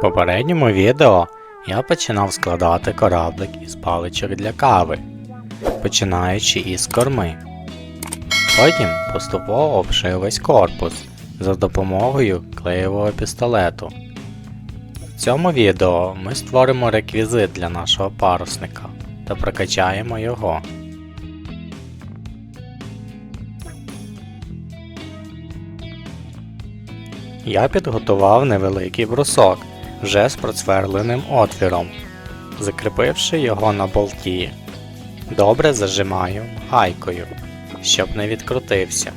В попередньому відео я починав складати кораблик із паличок для кави, починаючи із корми. Потім поступово обшив весь корпус за допомогою клеєвого пістолету. В цьому відео ми створимо реквізит для нашого парусника та прокачаємо його. Я підготував невеликий брусок вже з процверленим отвіром, закріпивши його на болті. Добре зажимаю гайкою, щоб не відкрутився.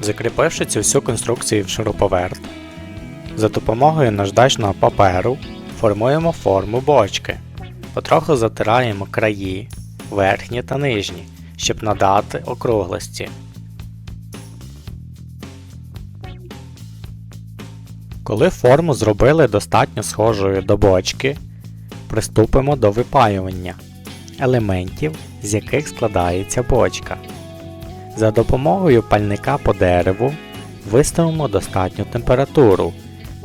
Закріпивши цю всю конструкцію в шуруповерт, за допомогою наждачного паперу формуємо форму бочки. Потроху затираємо краї, верхні та нижні, щоб надати округлості. Коли форму зробили достатньо схожою до бочки, приступимо до випаювання елементів, з яких складається бочка. За допомогою пальника по дереву виставимо достатню температуру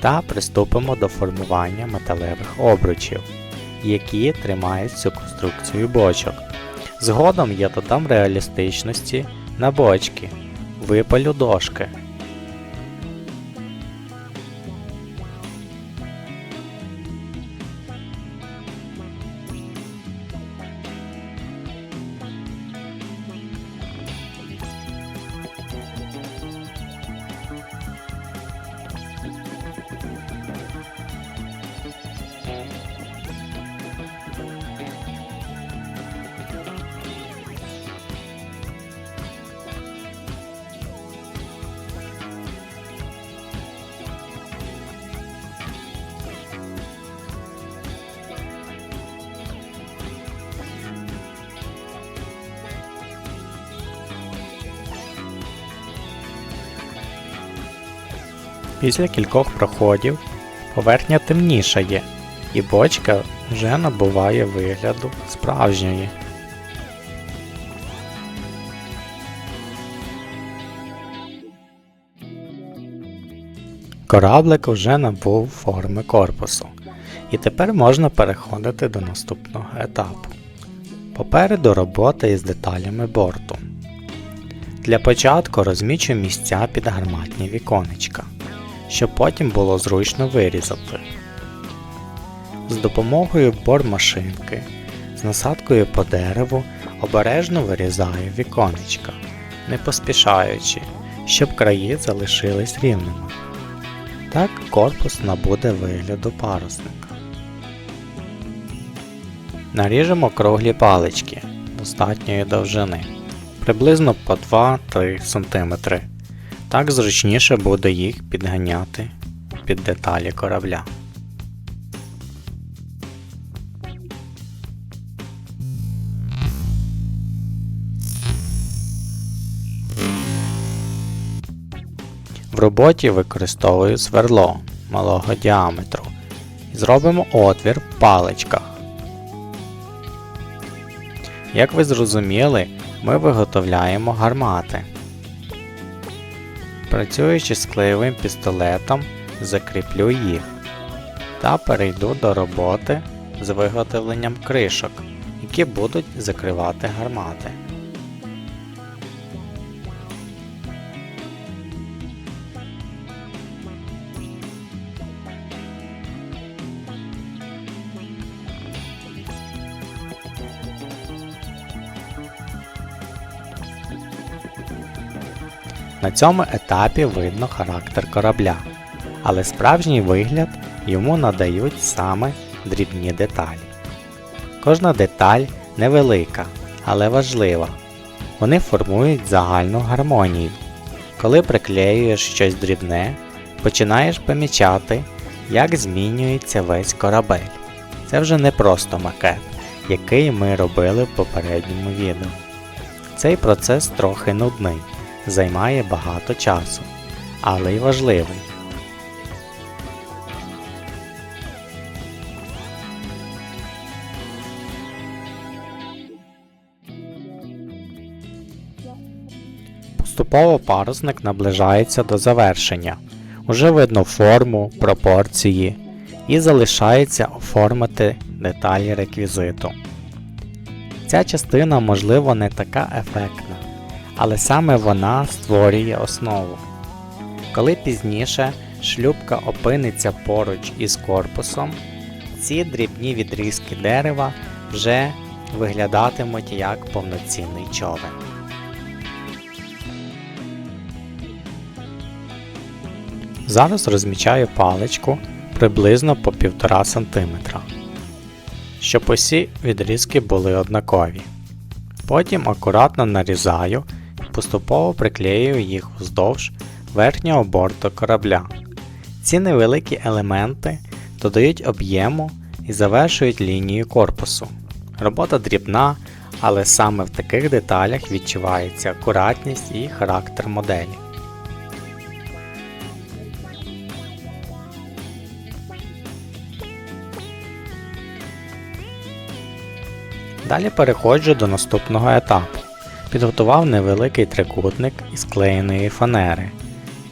та приступимо до формування металевих обручів, які тримають цю конструкцію бочок. Згодом я додам реалістичності на бочки, випалю дошки. Після кількох проходів поверхня темнішає, і бочка вже набуває вигляду справжньої. Кораблик вже набув форми корпусу, і тепер можна переходити до наступного етапу. Попереду робота із деталями борту. Для початку розмічу місця під гарматні віконечка, щоб потім було зручно вирізати. З допомогою бормашинки з насадкою по дереву обережно вирізаю віконечка, не поспішаючи, щоб краї залишились рівними. Так корпус набуде вигляду парусника. Наріжемо круглі палички достатньої довжини, приблизно по 2-3 см. Так зручніше буде їх підганяти під деталі корабля. В роботі використовую сверло малого діаметру зробимо отвір в паличках. Як ви зрозуміли, ми виготовляємо гармати. Працюючи з клеєвим пістолетом, закріплю їх та перейду до роботи з виготовленням кришок, які будуть закривати гармати. На цьому етапі видно характер корабля, але справжній вигляд йому надають саме дрібні деталі. Кожна деталь невелика, але важлива. Вони формують загальну гармонію. Коли приклеюєш щось дрібне, починаєш помічати, як змінюється весь корабель. Це вже не просто макет, який ми робили в попередньому відео. Цей процес трохи нудний займає багато часу, але й важливий. Поступово парусник наближається до завершення. Уже видно форму, пропорції і залишається оформити деталі реквізиту. Ця частина, можливо, не така ефектна, але саме вона створює основу. Коли пізніше шлюпка опиниться поруч із корпусом, ці дрібні відрізки дерева вже виглядатимуть як повноцінний човен. Зараз розмічаю паличку приблизно по 1,5 см, щоб усі відрізки були однакові. Потім акуратно нарізаю поступово приклеюю їх вздовж верхнього борту корабля. Ці невеликі елементи додають об'єму і завершують лінію корпусу. Робота дрібна, але саме в таких деталях відчувається акуратність і характер моделі. Далі переходжу до наступного етапу. Підготував невеликий трикутник із клеєної фанери.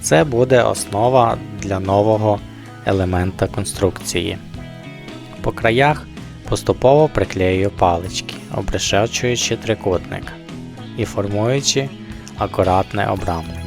Це буде основа для нового елемента конструкції. По краях поступово приклеюю палички, обрешечуючи трикутник і формуючи акуратне обрамлення.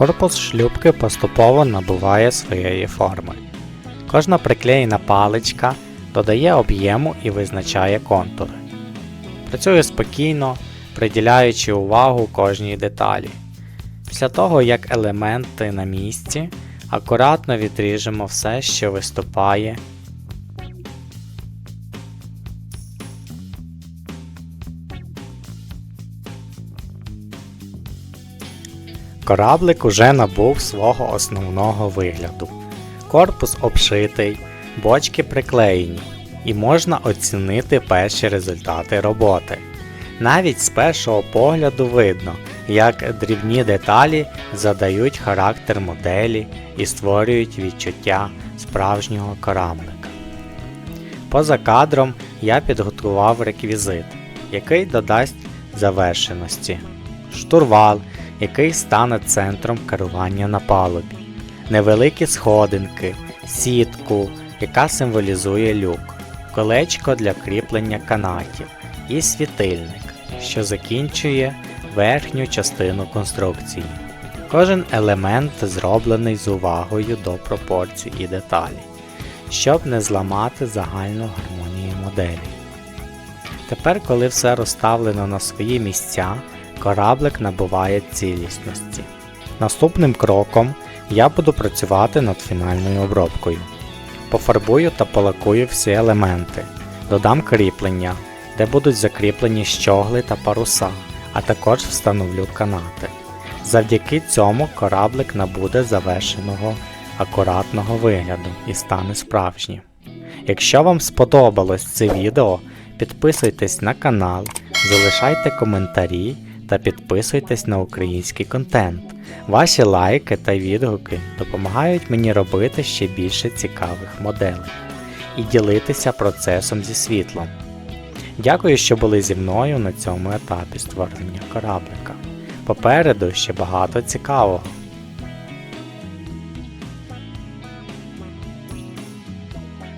Корпус шлюпки поступово набуває своєї форми. Кожна приклеєна паличка додає об'єму і визначає контури. Працюю спокійно, приділяючи увагу кожній деталі. Після того, як елементи на місці, акуратно відріжемо все, що виступає. Кораблик уже набув свого основного вигляду. Корпус обшитий, бочки приклеєні, і можна оцінити перші результати роботи. Навіть з першого погляду видно, як дрібні деталі задають характер моделі і створюють відчуття справжнього кораблика. Поза кадром я підготував реквізит, який додасть завершеності. Штурвал, який стане центром керування на палубі, невеликі сходинки, сітку, яка символізує люк, колечко для кріплення канатів і світильник, що закінчує верхню частину конструкції. Кожен елемент зроблений з увагою до пропорцій і деталі, щоб не зламати загальну гармонію моделі. Тепер, коли все розставлено на свої місця, кораблик набуває цілісності. Наступним кроком я буду працювати над фінальною обробкою. Пофарбую та полакую всі елементи, додам кріплення, де будуть закріплені щогли та паруса, а також встановлю канати. Завдяки цьому кораблик набуде завершеного акуратного вигляду і стане справжнім. Якщо вам сподобалось це відео, підписуйтесь на канал, залишайте коментарі та підписуйтесь на український контент. Ваші лайки та відгуки допомагають мені робити ще більше цікавих моделей і ділитися процесом зі світлом. Дякую, що були зі мною на цьому етапі створення кораблика. Попереду ще багато цікавого.